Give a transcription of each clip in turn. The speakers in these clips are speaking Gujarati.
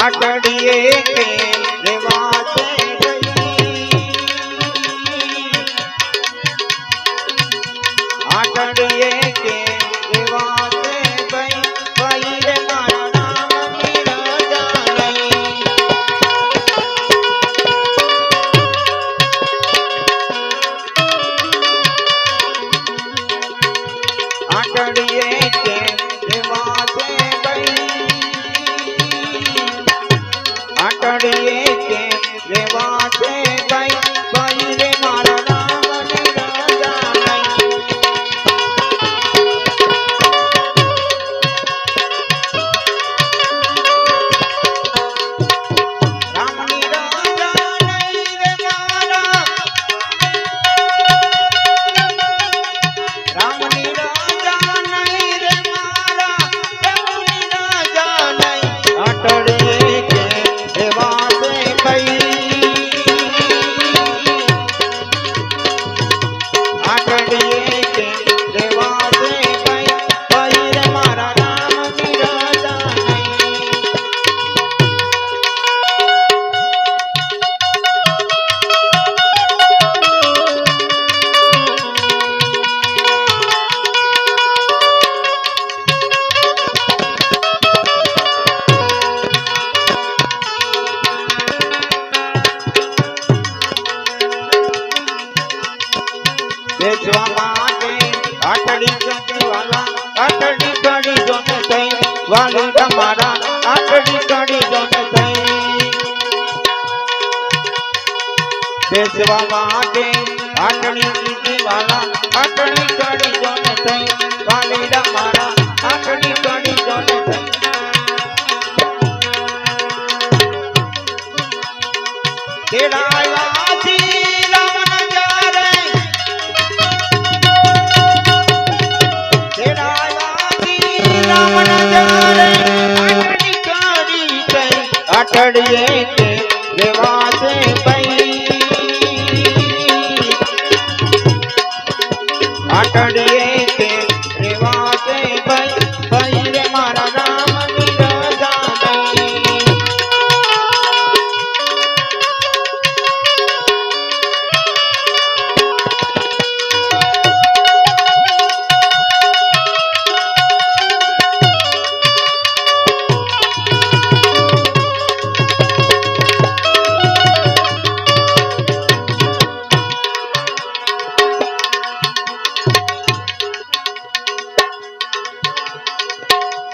આટડીએ કે રેવા વાલી તમારા કાઢી જોને થઈ બેસવા માટે આટડી જતી વાલા આટડી કાઢી જોને થઈ વાલીડા મારા આટડી કાઢી જોને થઈ તેડાયા ಕಾಟಡಿಯೇ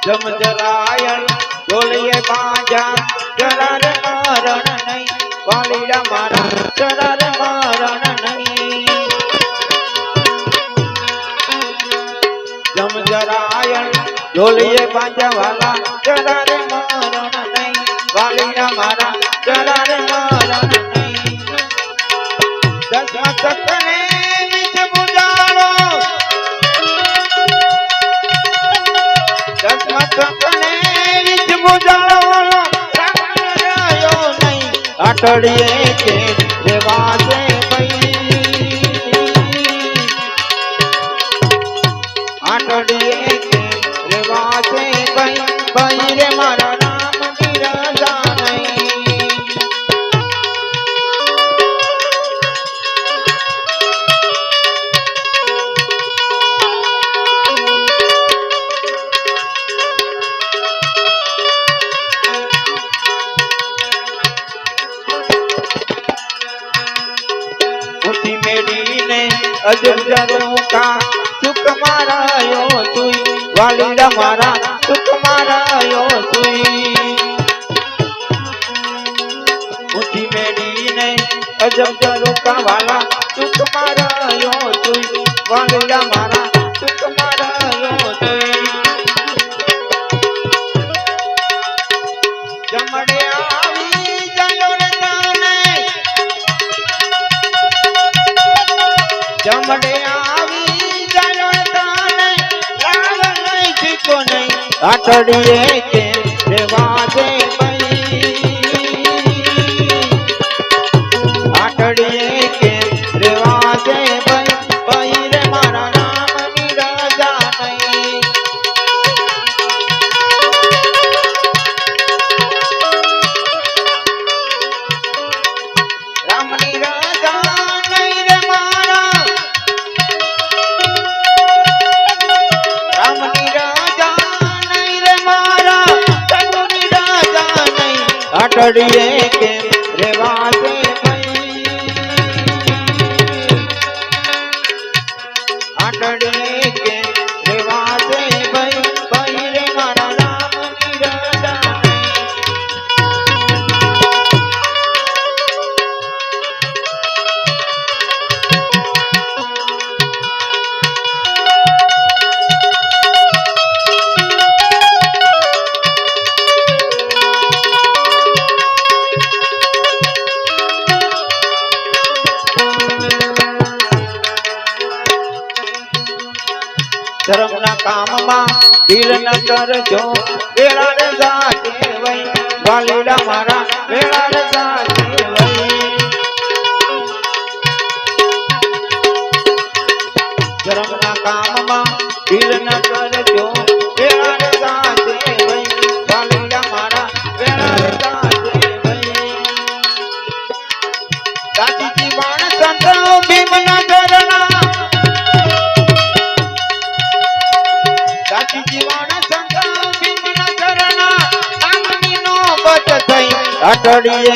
જમ જરાયણ ડોલીએ બાજા જરાર મરણ નહીં. વાલીડા મારા જરાર મરણ નહીં. જમ જરાયણ ડોલીએ બાજા વાલા જરાર મરણ નહીં. વાલીડા મારા જરાર મરણ અટડીએ કે દેવા મેડીને અજબ કા સુખ મારાયો તુઈ વાલીડા મારા સુખ મારાયો તુઈ ઉઠી મેડીને અજબ કા વાલા સુખ મારાયો તુઈ વાલીડા મારા આટડીએ કે ચડીએ કે રેવા દે માં દિલ ન કરજો વેળા ને দাঁড়িয়ে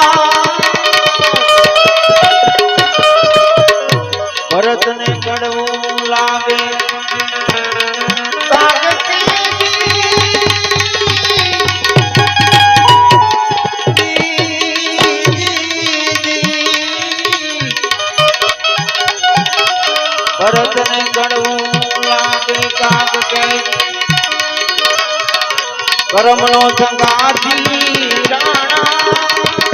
માધી રાણા.